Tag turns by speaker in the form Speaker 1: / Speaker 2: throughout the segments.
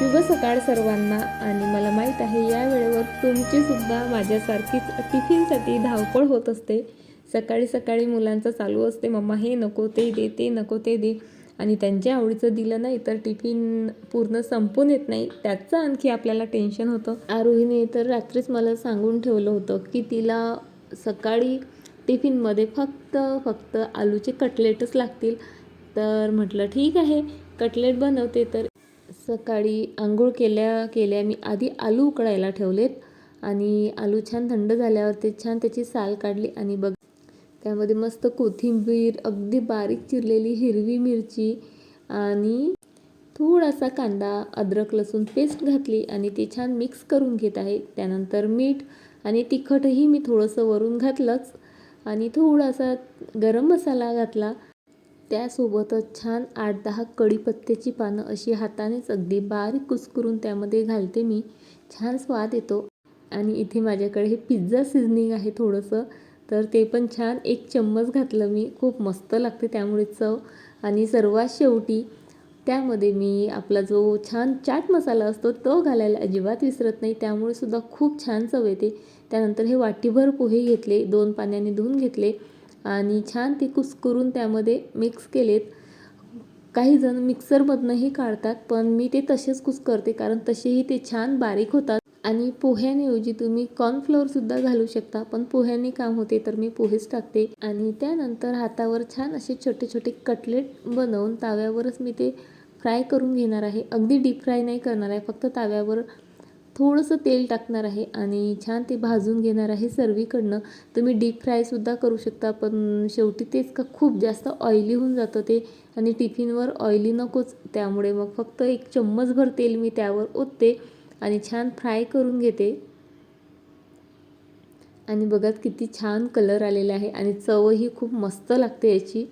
Speaker 1: शुभ सकाळ सर्वांना आणि मला माहीत आहे या वेळेवर तुमची सुद्धा माझ्यासारखीच टिफिनसाठी धावपळ होत असते. सकाळी सकाळी मुलांचं चालू असते मम्मा हे नको ते दे ते नको ते दे. आणि त्यांच्या आवडीचं दिलं नाही तर टिफिन पूर्ण संपून येत नाही. त्याचं आणखी आपल्याला टेन्शन होतं. आरोहीने तर रात्रीच मला सांगून ठेवलं होतं की तिला सकाळी टिफिनमध्ये फक्त फक्त आलूचे कटलेटच लागतील. तर म्हटलं ठीक आहे कटलेट बनवते तर सकाळी आंघोळ केल्या केल्या मी आधी आलू उकळायला ठेवलेत आणि आलू छान थंड झाल्यावर ते छान त्याची साल काढली आणि बघ त्यामध्ये मस्त कोथिंबीर अगदी बारीक चिरलेली हिरवी मिरची आणि थोडासा कांदा अद्रक लसूण पेस्ट घातली आणि ते छान मिक्स करून घेत आहे. त्यानंतर मीठ आणि तिखटही मी थोडंसं वरून घातलंच आणि थोडासा गरम मसाला घातला. त्यासोबतच छान आठ दहा कढीपत्त्याची पानं अशी हातानेच अगदी बारीक कुस्करून त्यामध्ये घालते मी. छान स्वाद येतो. आणि इथे माझ्याकडे हे पिझ्झा सिझनिंग आहे थोडंसं. तर ते पण छान एक चम्मच घातलं मी. खूप मस्त लागते त्यामुळे चव. आणि सर्वात शेवटी त्यामध्ये मी आपला जो छान चाट मसाला असतो तो घालायला अजिबात विसरत नाही. त्यामुळे सुद्धा खूप छान चव येते. त्यानंतर हे वाटीभर पोहे घेतले. दोन पाण्याने धुवून घेतले. आणि छान ते कुस्करून त्यामध्ये मिक्स केलेत. काही जण मिक्सरमधनंही काढतात पण मी ते तसेच कुस्करते कारण तसेही ते छान बारीक होतात. आणि पोह्याऐवजी तुम्ही कॉर्नफ्लोअरसुद्धा घालू शकता पण पोह्याने काम होते तर मी पोहेच टाकते. आणि त्यानंतर हातावर छान असे छोटे छोटे कटलेट बनवून ताव्यावरच मी ते फ्राय करून घेणार आहे. अगदी डीप फ्राय नाही करणार आहे फक्त ताव्यावर थोडंसं तेल टाकणार आहे आणि छान ते भाजून घेणार आहे सर्वीकडनं. तुम्ही डीप फ्रायसुद्धा करू शकता पण शेवटी तेच का खूप जास्त ऑइली होऊन जातं ते आणि टिफिनवर ऑइली नकोच. त्यामुळे मग फक्त एक चम्मचभर तेल मी त्यावर ओतते आणि छान फ्राय करून घेते. आणि बघा किती छान कलर आलेला आहे आणि चवही खूप मस्त लागते याची.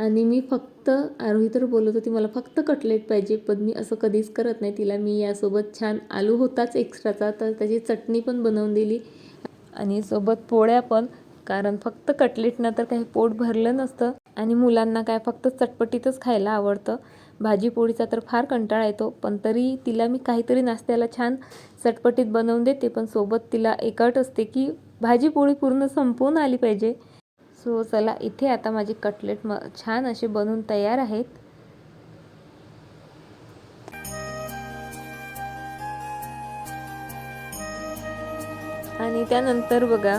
Speaker 1: आणि मी फक्त आरोही तर बोलत होती मला फक्त कटलेट पाहिजे पण मी असं कधीच करत नाही. तिला मी यासोबत छान आलू होताच एक्स्ट्राचा तर त्याची चटणी पण बनवून दिली. आणि सोबत पोळ्या पण कारण फक्त कटलेटनं तर काही पोट भरलं नसतं. आणि मुलांना काय फक्त चटपटीतच खायला आवडतं. भाजी पोळीचा तर फार कंटाळा येतो पण तरी तिला मी काहीतरी नाश्त्याला छान चटपटीत बनवून देते. पण सोबत तिला एकट असते की भाजी पोळी पूर्ण संपवून आली पाहिजे. सो चला इथे आता माझे कटलेट म छान असे बनवून तयार आहेत. आणि त्यानंतर बघा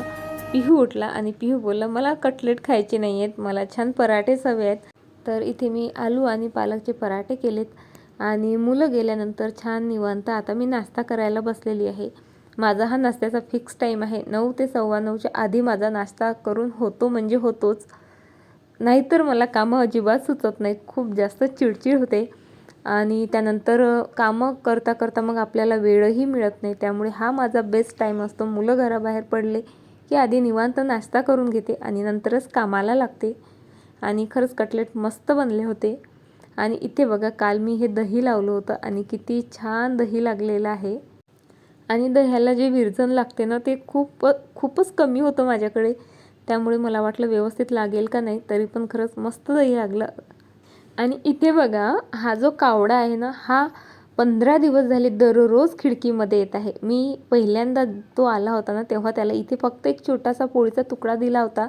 Speaker 1: पिहू उठला आणि पिहू बोलला मला कटलेट खायचे नाही आहेत मला छान पराठेच हवे आहेत. तर इथे मी आलू आणि पालकचे पराठे केलेत. आणि मुलं गेल्यानंतर छान निवांत आता मी नाश्ता करायला बसलेली आहे. माझा हा नाश्त्याचा फिक्स टाईम आहे. नऊ ते सव्वा नऊच्या आधी माझा नाश्ता करून होतो म्हणजे होतोच. नाहीतर मला कामं अजिबात सुचत नाहीत. खूप जास्त चिडचिड होते. आणि त्यानंतर कामं करता करता मग आपल्याला वेळही मिळत नाही. त्यामुळे हा माझा बेस्ट टाईम असतो. मुलं घराबाहेर पडले की आधी निवांत नाश्ता करून घेते आणि नंतरच कामाला लागते. आणि खरंच कटलेट मस्त बनले होते. आणि इथे बघा काल मी हे दही लावलं होतं आणि किती छान दही लागलेलं आहे. आणि दह्याला जे विरजण लागते ना ते खूप खूपच कमी होतं माझ्याकडे. त्यामुळे मला वाटलं व्यवस्थित लागेल का नाही तरी पण खरंच मस्त दही लागलं. आणि इथे बघा हा जो कावडा आहे ना हा पंधरा दिवस झाले दररोज खिडकीमध्ये येत आहे. मी पहिल्यांदा तो आला होता ना तेव्हा त्याला इथे फक्त एक छोटासा पोळीचा तुकडा दिला होता.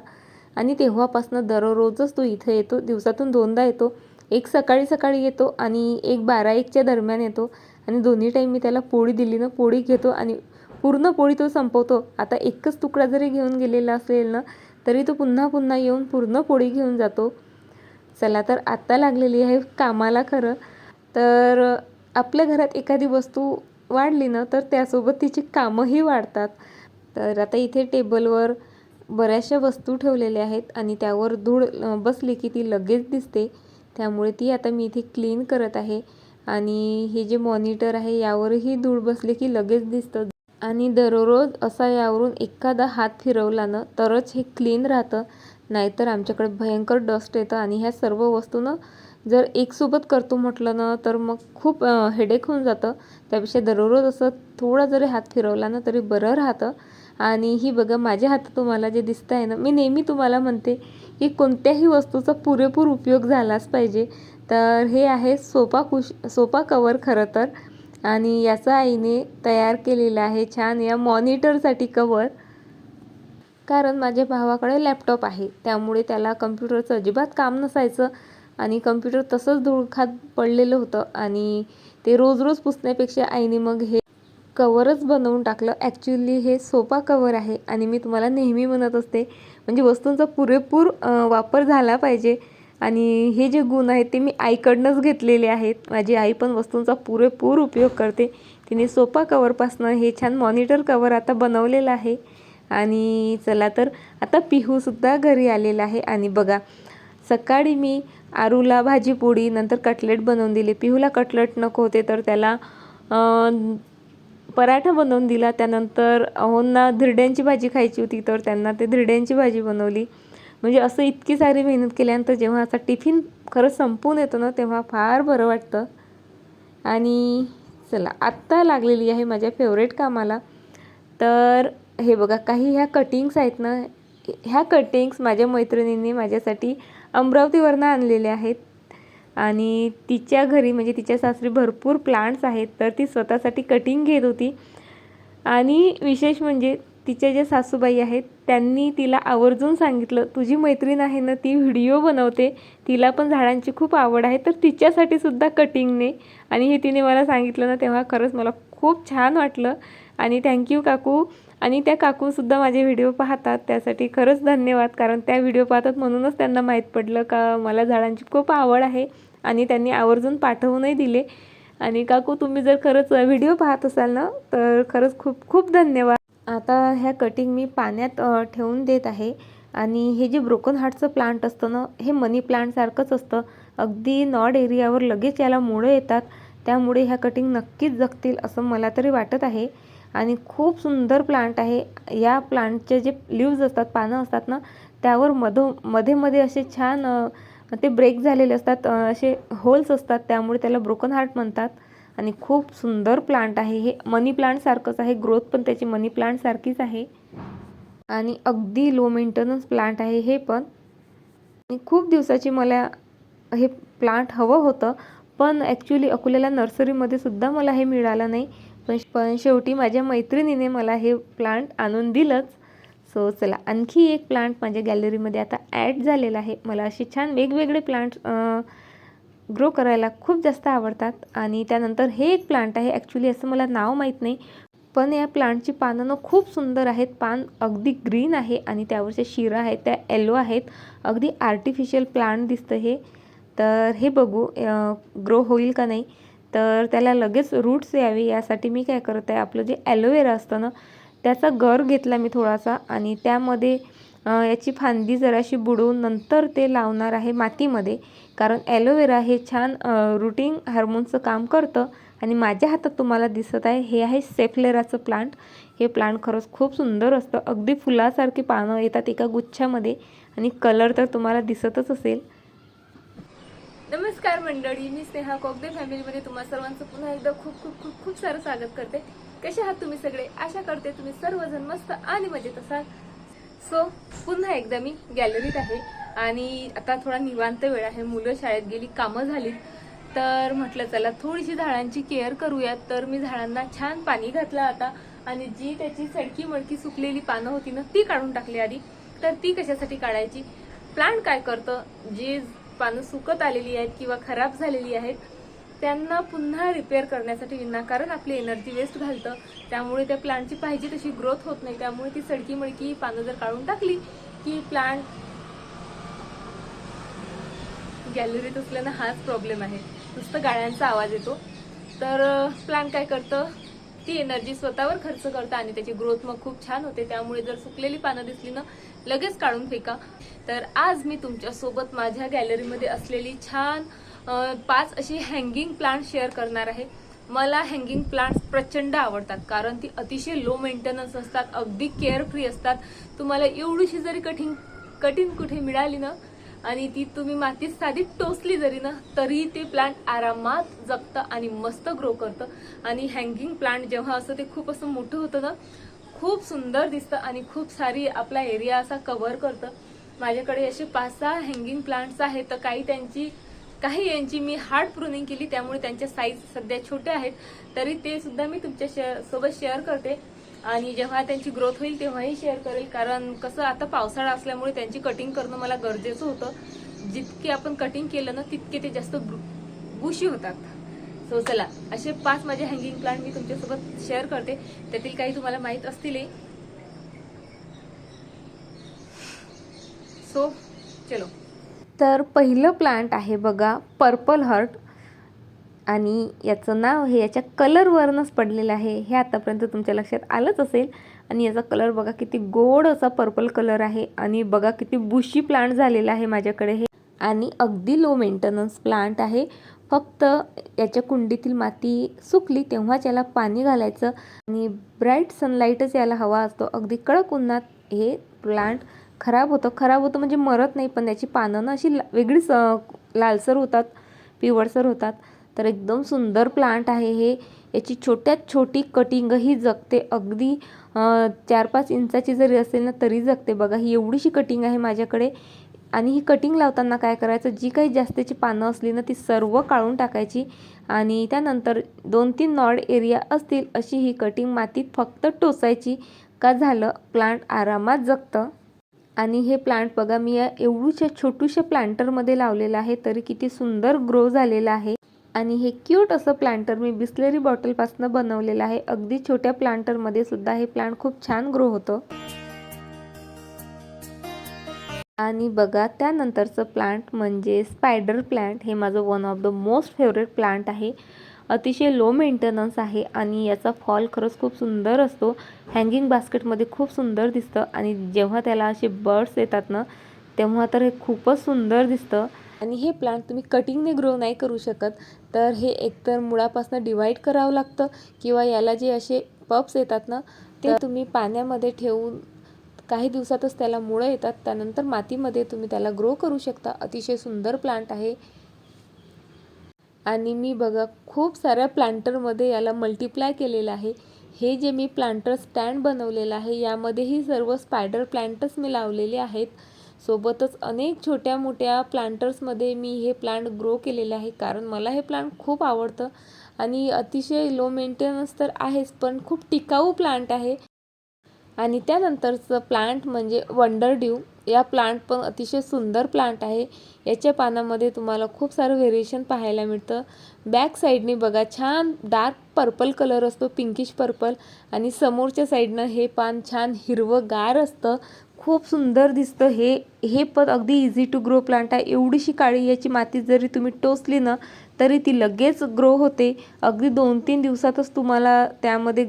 Speaker 1: आणि तेव्हापासून दररोजच तो इथे येतो दिवसातून दोनदा येतो. एक सकाळी सकाळी येतो आणि एक बारा एकच्या दरम्यान येतो. आणि दोन्ही टाईम मी त्याला पोळी दिली ना पोळी घेतो आणि पूर्ण पोळी तो संपवतो. आता एकच तुकडा जरी घेऊन गेलेला असेल ना तरी तो पुन्हा पुन्हा येऊन पूर्ण पोळी घेऊन जातो. चला तर आत्ता लागलेली आहे कामाला खरं. तर आपल्या घरात एखादी वस्तू वाढली ना तर त्यासोबत तिची कामंही वाढतात. तर आता इथे टेबलवर बऱ्याचशा वस्तू ठेवलेल्या आहेत आणि त्यावर धूळ बसली की ती लगेच दिसते. त्यामुळे ती आता मी इथे क्लीन करत आहे. आणि हे जे मॉनिटर आहे यावरही धूळ बसले की लगेच दिसतं. आणि दररोज असा यावरून एखादा हात फिरवला ना तरच हे क्लीन राहतं. नाहीतर आमच्याकडे भयंकर डस्ट येतं आणि ह्या सर्व वस्तू ना जर एकसोबत करतो म्हटलं ना तर मग खूप हेडेक होऊन जातं. त्यापेक्षा दररोज असं थोडा जरी हात फिरवला ना तरी बरं राहतं. आणि ही बघा माझ्या हातात तुम्हाला जे दिसतं आहे ना मी नेहमी तुम्हाला म्हणते की कोणत्याही वस्तूचा पुरेपूर उपयोग झालाच पाहिजे. तर हे आहे सोपा कुश सोपा कवर खरं तर. आणि याचा आईने तयार केलेला आहे छान या मॉनिटरसाठी कवर कारण माझ्या भावाकडे लॅपटॉप आहे त्यामुळे त्याला कम्प्युटरचं अजिबात काम नसायचं. आणि कम्प्युटर तसंच धूळखात पडलेलं होतं आणि ते रोज रोज पुसण्यापेक्षा आईने मग हे कवरच बनवून टाकलं. ॲक्च्युली हे सोपा कवर आहे आणि मी तुम्हाला नेहमी म्हणत असते म्हणजे वस्तूंचा पुरेपूर वापर झाला पाहिजे. आणि हे जे गुण आहेत ते मी आईकडनंच घेतलेले आहेत. माझी आई पण वस्तूंचा पुरेपूर उपयोग करते. तिने सोपा कवरपासनं हे छान मॉनिटर कवर आता बनवलेलं आहे. आणि चला तर आता पिहूसुद्धा घरी आलेला आहे. आणि बघा सकाळी मी आरूला भाजी पोळी नंतर कटलेट बनवून दिले. पिहूला कटलेट नको होते तर त्याला पराठा बनवून दिला. त्यानंतर अहोंना धिरड्यांची भाजी खायची होती तर त्यांना ते धिरड्यांची भाजी बनवली. म्हणजे असं इतकी सारी मेहनत केल्यानंतर जेव्हा असा टिफिन खरंच संपून येतो ना तेव्हा फार बरं वाटतं. आणि चला आत्ता लागलेली आहे माझ्या फेवरेट कामाला. तर हे बघा काही ह्या कटिंग्स आहेत ना ह्या कटिंग्स माझ्या मैत्रिणींनी माझ्यासाठी अमरावतीवरनं आणलेल्या आहेत. आणि तिच्या घरी म्हणजे तिच्या सासरी भरपूर प्लांट्स आहेत तर ती स्वतःसाठी कटिंग घेत होती. आणि विशेष म्हणजे तिच्या ज्या सासूबाई आहेत त्यांनी तिला आवर्जून सांगितलं तुझी मैत्रीण आहे ना ती व्हिडिओ बनवते तिला पण झाडांची खूप आवड आहे तर तिच्यासाठी सुद्धा कटिंगने आणि हे तिने मला सांगितलं ना तेव्हा खरंच मला खूप छान वाटलं. आणि थँक्यू काकू. आणि त्या काकूसुद्धा माझे व्हिडिओ पाहतात त्यासाठी खरंच धन्यवाद. कारण त्या व्हिडिओ पाहतात म्हणूनच त्यांना माहीत पडलं का मला झाडांची खूप आवड आहे. आणि त्यांनी आवर्जून पाठवूनही दिले. आणि काकू तुम्ही जर खरंच व्हिडिओ पाहत असाल ना तर खरंच खूप खूप धन्यवाद. आता ह्या कटिंग मी पाण्यात ठेवून देत आहे. आणि हे जे ब्रोकन हार्टचं प्लांट असतं ना हे मनी प्लांटसारखंच असतं. अगदी नॉड एरियावर लगेच याला मुळं येतात. त्यामुळे ह्या कटिंग नक्कीच जगतील असं मला तरी वाटत आहे. आणि खूप सुंदर प्लांट आहे. या प्लांटचे जे लिव्ज असतात पानं असतात ना त्यावर मधो मध्ये मध्ये असे छान ते ब्रेक झालेले असतात. असे होल्स असतात. त्यामुळे त्याला ब्रोकन हार्ट म्हणतात. आणि खूप सुंदर प्लांट आहे. हे मनी प्लांटसारखंच आहे. ग्रोथ पण त्याची मनी प्लांटसारखीच आहे. आणि अगदी लो मेंटेनन्स प्लांट आहे हे पण. आणि खूप दिवसाची मला हे प्लांट हवं होतं. पण ॲक्च्युली अकोल्याला नर्सरीमध्ये सुद्धा मला हे मिळालं नाही. पण पण शेवटी माझ्या मैत्रिणीने मला हे प्लांट आणून दिलंच. सो चला आणखी एक प्लांट माझ्या गॅलरीमध्ये आता ॲड झालेला आहे. मला असे छान वेगवेगळे प्लांट ग्रो करायला खूप जास्त आवडतात. आणि त्यानंतर हे एक प्लांट आहे. ॲक्च्युली असं मला नाव माहीत नाही. पण या प्लांटची पानं ना खूप सुंदर आहेत. पान अगदी ग्रीन आहे आणि त्यावरच्या शिरा आहेत त्या येलो आहेत. अगदी आर्टिफिशियल प्लांट दिसतं हे. तर हे बघू ग्रो होईल का नाही. तर त्याला लगेच रूट्स यावे. यासाठी मी काय करत आहे आपलं जे ॲलोवेरा असतं ना त्याचा गर घेतला मी थोडासा. आणि त्यामध्ये याची फांदी जराशी बुडवून नंतर ते लावणार आहे मातीमध्ये. कारण ॲलोवेरा हे छान रुटिंग हार्मोनचं काम करतं आणि माझ्या हातात तुम्हाला दिसत आहे हे आहे सेफलेराचं प्लांट हे प्लांट खरंच खूप सुंदर असतं. अगदी फुलासारखी पानं येतात एका गुच्छामध्ये आणि कलर तर तुम्हाला दिसतच असेल. नमस्कार मंडळी मी स्नेहा कोगदे फॅमिलीमध्ये तुम्हा सर्वांचं पुन्हा एकदा खूप खूप खूप खूप सारं स्वागत करते. कसे आहात तुम्ही सगळे? आशा करते तुम्ही सर्वजण मस्त आणि मजेत असाल. सो पुन्हा एकदा मी गॅलरीत आहे आणि आता थोडा निवांत वेळ आहे. मुलं शाळेत गेली कामं झाली तर म्हटलं चला थोडीशी झाडांची केअर करूयात. तर मी झाडांना छान पाणी घातलं आता आणि जी त्याची सडकी मडकी सुकलेली पानं होती ना ती काढून टाकली आधी. तर ती कशासाठी काढायची? प्लांट काय करतं? जे पानं सुकत आलेली आहेत किंवा खराब झालेली आहेत त्यांना पुन्हा रिपेअर करण्यासाठी विनाकारण आपली एनर्जी वेस्ट घालतं. त्यामुळे त्या प्लांटची पाहिजे तशी ग्रोथ होत नाही. त्यामुळे ती सडकी मडकी पानं जर काढून टाकली की प्लांट गॅलरीत असल्यानं हाच प्रॉब्लेम आहे. नुसतं गाळ्यांचा आवाज येतो. तर प्लांट काय करतं? ती एनर्जी स्वतःवर खर्च करतं आणि त्याची ग्रोथ मग खूप छान होते. त्यामुळे जर सुकलेली पानं दिसली ना लगेच काढून फेका. तर आज मी तुमच्यासोबत माझ्या गॅलरीमध्ये असलेली छान पाच अशी हँगिंग प्लांट शेअर करणार आहे. मला हँगिंग प्लांट्स प्रचंड आवडतात कारण ती अतिशय लो मेंटेनन्स असतात अगदी केअर फ्री असतात. तुम्हाला एवढीशी जरी कठीण कठीण कुठे मिळाली ना आणि ती तुम्ही मातीत साधी टोचली जरी ना तरी ते प्लांट आरामात जगतं आणि मस्त ग्रो करतं. आणि हँगिंग प्लांट जेव्हा असं ते खूप असं मोठं होतं ना खूप सुंदर दिसतं आणि खूप सारी आपला एरिया असा कव्हर करतं. माझ्याकडे असे पाच सहा हँगिंग प्लांट्स आहेत तर काही त्यांची काही यांची मी हार्ड प्रुनिंग केली त्यामुळे त्यांच्या साईज सध्या छोट्या आहेत. तरी ते सुद्धा मी तुमच्या शे- सोबत शेअर करते. आणि जेव्हा त्यांची ग्रोथ होईल तेव्हाही शेअर करेल. कारण कसं आता पावसाळा असल्यामुळे त्यांची कटिंग करणं मला गरजेचं होतं. जितके आपण कटिंग केलं ना तितके ते जास्त बुशी होतात. सो चला असे पाच माझे हँगिंग प्लांट मी तुमच्यासोबत शेअर करते. त्यातील काही तुम्हाला माहीत असतीलही सो चलो. तर पहिलं प्लांट आहे बघा पर्पल हर्ट आणि याचं नाव हे याच्या कलरवरनंच पडलेलं आहे. हे आतापर्यंत तुमच्या लक्षात आलंच असेल. आणि याचा कलर बघा किती गोड असा पर्पल कलर आहे. आणि बघा किती बुशी प्लांट झालेला आहे माझ्याकडे हे. आणि अगदी लो मेंटेनन्स प्लांट आहे. फक्त याच्या कुंडीतील माती सुकली तेव्हाच याला पाणी घालायचं. आणि ब्राईट सनलाईटच याला हवा असतो. अगदी कडक उन्हात हे प्लांट खराब होतं. खराब होतं म्हणजे मरत नाही पण त्याची पानं ना अशी ला- वेगळीच लालसर होतात पिवळसर होतात. तर एकदम सुंदर प्लांट आहे हे. याची छोट्यात छोटी कटिंगही जगते. अगदी चार पाच इंचाची जरी असेल ना तरी जगते. बघा ही एवढीशी कटिंग आहे माझ्याकडे. आणि ही कटिंग लावताना काय करायचं? जी काही जास्तीची पानं असली ना ती सर्व काढून टाकायची. आणि त्यानंतर दोन तीन नॉड एरिया असतील अशी ही कटिंग मातीत फक्त टोचायची का झालं? प्लांट आरामात जगतं. आणि हे प्लांट बघा मी या एवढूशा छोटूशा प्लांटरमध्ये लावलेलं आहे तरी किती सुंदर ग्रो झालेलं आहे. आणि हे क्यूट असं प्लांटर मी बिस्लरी बॉटलपासून बनवलेलं आहे. अगदी छोट्या प्लांटरमध्ये सुद्धा हे प्लांट खूप छान ग्रो होतं. आणि बघा त्यानंतरचं प्लांट म्हणजे स्पायडर प्लांट हे माझं one of the most favourite plant आहे. अतिशय लो मेंटेनन्स आहे आणि याचा फॉल खरंच खूप सुंदर असतो. हँगिंग बास्केटमध्ये खूप सुंदर दिसतं आणि जेव्हा त्याला असे बर्ड्स येतात ना तेव्हा तर हे खूपच सुंदर दिसतं. आणि हे प्लांट तुम्ही कटिंगने ग्रो नाही करू शकत तर हे एकतर मुळापासून डिवाईड करावं लागतं किंवा याला जे असे पप्स येतात ना ते तुम्ही पाण्यामध्ये ठेवून काही दिवसातच त्याला मुळं येतात त्यानंतर मातीमध्ये तुम्ही त्याला ग्रो करू शकता. अतिशय सुंदर प्लांट आहे. आणि मी बघा खूप साऱ्या प्लांटरमध्ये याला मल्टिप्लाय केलेलं आहे. हे जे मी प्लांटर स्टँड बनवलेलं आहे यामध्येही सर्व स्पायडर प्लांटच मी लावलेले आहेत. सोबतच अनेक छोट्या मोठ्या प्लांटर्समध्ये मी हे प्लांट ग्रो केलेले आहे कारण मला हे प्लांट खूप आवडतं. आणि अतिशय लो मेंटेनन्स तर आहेच पण खूप टिकाऊ प्लांट आहे. आणि त्यानंतरचं प्लांट म्हणजे वंडर ड्यू या प्लांट पण अतिशय सुंदर प्लांट आहे. याच्या पानामध्ये तुम्हाला खूप सारं व्हेरिएशन पाहायला मिळतं. बॅक साईडने बघा छान डार्क पर्पल कलर असतो पिंकिश पर्पल आणि समोरच्या साईडनं हे पान छान हिरवं गार असतं. खूप सुंदर दिसतं. हे हे पण अगदी इझी टू ग्रो प्लांट आहे. एवढीशी काळी याची माती जरी तुम्ही टोचली ना तरी ती लगेच ग्रो होते. अगदी दोन तीन दिवसातच तुम्हाला त्यामध्ये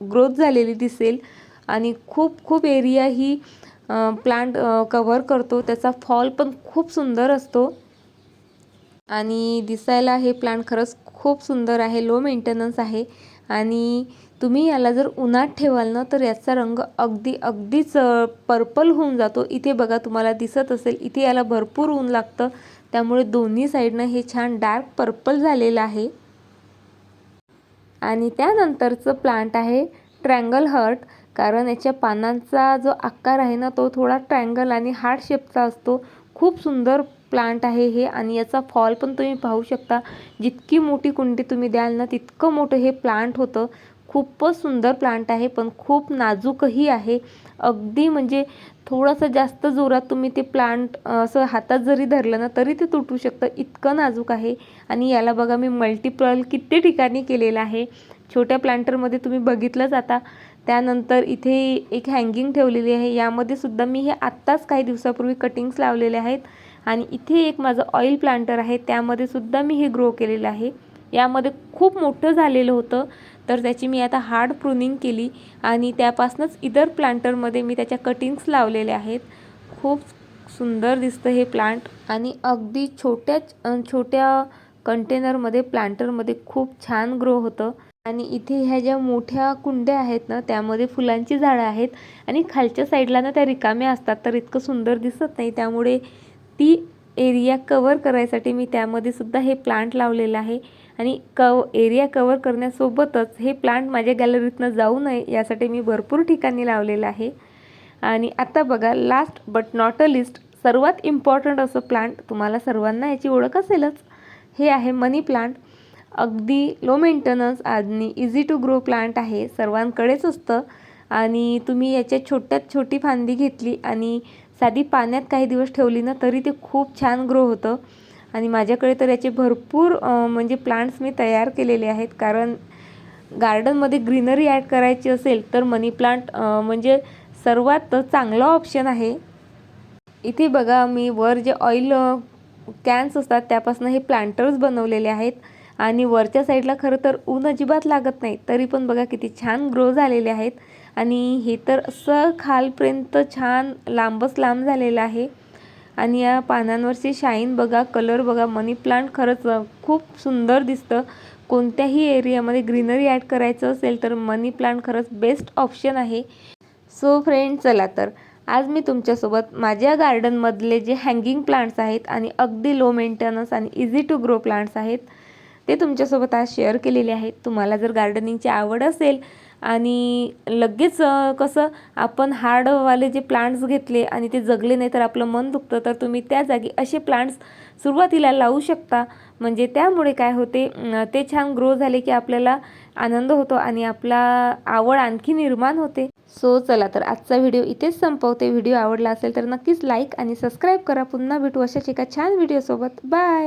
Speaker 1: ग्रोथ झालेली दिसेल. आणि खूप खूप एरिया ही प्लांट कव्हर करतो. त्याचा फॉल पण खूप सुंदर असतो. आणि दिसायला हे प्लांट खरंच खूप सुंदर आहे लो मेंटेनन्स आहे. आणि तुम्ही याला जर उन्हात ठेवाल ना तर याचा रंग अगदी अगदीच पर्पल होऊन जातो. इथे बघा तुम्हाला दिसत असेल इथे याला भरपूर ऊन लागतं. त्यामुळे दोन्ही साईडनं हे छान डार्क पर्पल झालेलं आहे. आणि त्यानंतरचं प्लांट आहे ट्रँगल हर्ट कारण याच्या पानांचा जो आकार आहे ना तो थोडा ट्रँगल आणि हार्ड शेपचा असतो. खूप सुंदर प्लांट आहे हे आणि याचा फॉल पण तुम्ही पाहू शकता. जितकी मोठी कुंडी तुम्ही द्याल ना तितकं मोठं हे प्लांट होतं. खूपच सुंदर प्लांट आहे पण खूप नाजूकही आहे. अगदी म्हणजे थोडंसं जास्त जोरात तुम्ही ते प्लांट असं हातात जरी धरलं ना तरी ते तुटू शकतं. इतकं नाजूक आहे आणि याला बघा मी मल्टिपल किती ठिकाणी केलेलं आहे. छोट्या प्लांटरमध्ये तुम्ही बघितलंच आता. त्यानंतर इथे एक हँगिंग ठेवलेली आहे. यामध्ये सुद्धा मी हे आत्ताच काही दिवसापूर्वी कटिंग्स लावलेले आहेत. आणि इथे एक माझं ऑइल प्लांटर आहे. त्यामध्ये सुद्धा मी हे ग्रो केलेलं आहे. यामध्ये खूप मोठं झालेलं होतं. तर त्याची मी आता हार्ड प्रुनिंग केली. आणि त्यापासूनच इतर प्लांटरमध्ये मी त्याच्या कटिंग्स लावलेल्या आहेत. खूप सुंदर दिसतं हे प्लांट आणि अगदी छोट्याच छोट्या कंटेनरमध्ये प्लांटरमध्ये खूप छान ग्रो होतं. आणि इथे ह्या ज्या मोठ्या कुंड्या आहेत ना त्यामध्ये फुलांची झाडं आहेत आणि खालच्या साईडला ना त्या रिकाम्या असतात तर इतकं सुंदर दिसत नाही. त्यामुळे ती एरिया कवर करायसाठी मी त्यामध्ये सुद्धा हे प्लांट लावलेलं आहे. आणि कव एरिया कवर करण्यासोबतच हे प्लांट माझ्या गॅलरीतनं जाऊ नये यासाठी मी भरपूर ठिकाणी लावलेलं आहे. आणि आता बघा last but not a least सर्वात इम्पॉर्टंट असं प्लांट तुम्हाला सर्वांना याची ओळख असेलच. हे आहे मनी प्लांट अगदी लो मेंटेनन्स आणि इझी टू ग्रो प्लांट आहे सर्वांकडेच असतं. आणि तुम्ही याच्या छोट्यात छोटी फांदी घेतली आणि साधी पाण्यात काही दिवस ठेवली ना तरी ते खूप छान ग्रो होतं. आणि माझ्याकडे तर याचे भरपूर म्हणजे प्लांट्स मी तयार केलेले आहेत. कारण गार्डनमध्ये ग्रीनरी ॲड करायची असेल तर मनी प्लांट म्हणजे सर्वात चांगला ऑप्शन आहे. इथे बघा मी वर जे ऑइल कॅन्स असतात त्यापासून हे प्लांटर्स बनवलेले आहेत. आणि वरच्या साईडला खरं तर ऊन अजिबात लागत नाही तरी पण बघा किती छान ग्रो झालेले आहेत. आणि हे तर असं खालपर्यंत छान लांबच लांब झालेलं आहे. आणि या पानांवरची शाईन बघा कलर बघा मनी प्लांट खरंच खूप सुंदर दिसतं. कोणत्याही एरियामध्ये ग्रीनरी ॲड करायचं असेल तर मनी प्लांट खरंच बेस्ट ऑप्शन आहे. सो फ्रेंड चला तर आज मी तुमच्यासोबत माझ्या गार्डनमधले जे हँगिंग प्लांट्स आहेत आणि अगदी लो मेंटेनन्स आणि इझी टू ग्रो प्लांट्स आहेत ते तुमच्यासोबत आज शेअर केलेले आहेत. तुम्हाला जर गार्डनिंगची आवड असेल आणि लगेच कसं आपण हार्डवाले जे प्लांट्स घेतले आणि ते जगले नाही तर आपलं मन दुखतं तर तुम्ही त्या जागी असे प्लांट्स सुरुवातीला लावू शकता. म्हणजे त्यामुळे काय होते ते छान ग्रो झाले की आपल्याला आनंद होतो आणि आपला आवड आणखी निर्माण होते. सो चला तर आजचा व्हिडिओ इथेच संपवते. व्हिडिओ आवडला असेल तर नक्कीच लाईक आणि सबस्क्राईब करा. पुन्हा भेटू अशाच एका छान व्हिडिओसोबत बाय